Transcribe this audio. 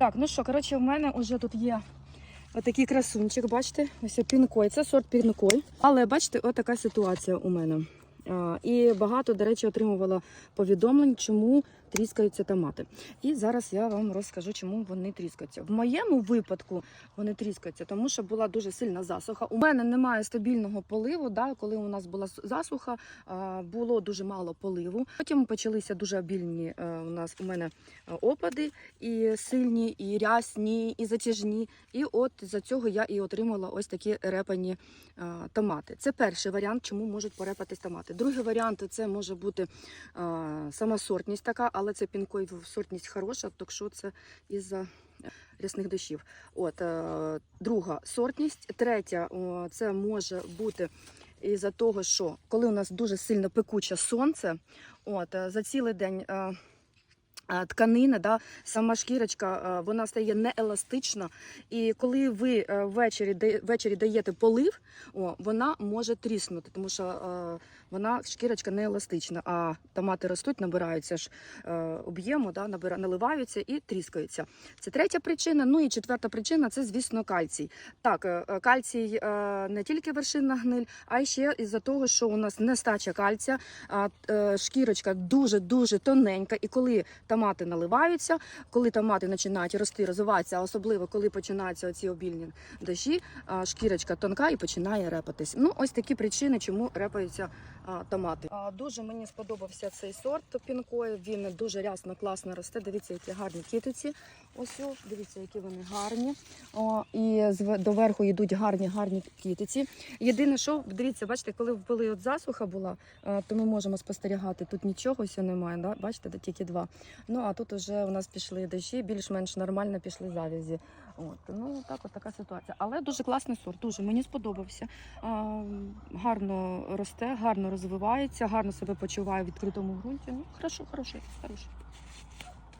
Так, ну що, коротше, в мене вже тут є отакий красунчик, бачите, ось пінкой, це сорт пінкой. Але бачите, отака ситуація у мене. І багато, до речі, отримувала повідомлень, чому тріскаються томати. І зараз я вам розкажу, чому вони тріскаються. В моєму випадку вони тріскаються, тому що була дуже сильна засуха. У мене немає стабільного поливу. Да, коли у нас була засуха, було дуже мало поливу. Потім почалися дуже обільні е, у нас у мене е, опади, і сильні, і рясні, і затяжні. І от за цього я і отримала ось такі репані е, томати. Це перший варіант, чому можуть порепатись томати. Другий варіант це може бути е, сама сортність така, але це пінкой сортність хороша, так що це із-за рясних дощів. От е, друга сортність, третя це може бути. Із-за того, що коли у нас дуже сильно пекуче сонце, от е, за цілий день е, е, тканина, да, сама шкірочка, вона стає нееластична. І коли ви е, ввечері, ввечері даєте полив, о, вона може тріснути, тому що е, вона шкірочка не еластична, а томати ростуть, набираються ж е, об'єму, да, набира, наливаються і тріскаються. Це третя причина. Ну і четверта причина це, звісно, кальцій. Так, е, е, кальцій е, не тільки вершинна гниль, а ще із-за того, що у нас нестача кальція, шкірочка дуже-дуже тоненька. І коли томати наливаються, коли томати починають рости, розвиватися, особливо коли починаються оці обільні дощі, шкірочка тонка і починає репатись. Ну, ось такі причини, чому репаються томати. Дуже мені сподобався цей сорт пінкої. Він дуже рясно, класно росте. Дивіться, які гарні кітиці. Ось, дивіться, які вони гарні. І доверху йдуть гарні, гарні кітиці. Єдине, що дивіться, бачите, коли були от засуха була, то ми можемо спостерігати. Тут нічого ось немає. Да? Бачите, тільки два. Ну а тут вже у нас пішли дощі, більш-менш нормально пішли завязі. От ну так, от така ситуація. Але дуже класний сорт. Дуже мені сподобався. А, гарно росте, гарно розвивається, гарно себе почуває в відкритому ґрунті. Ну хорошо, хороший, хороший.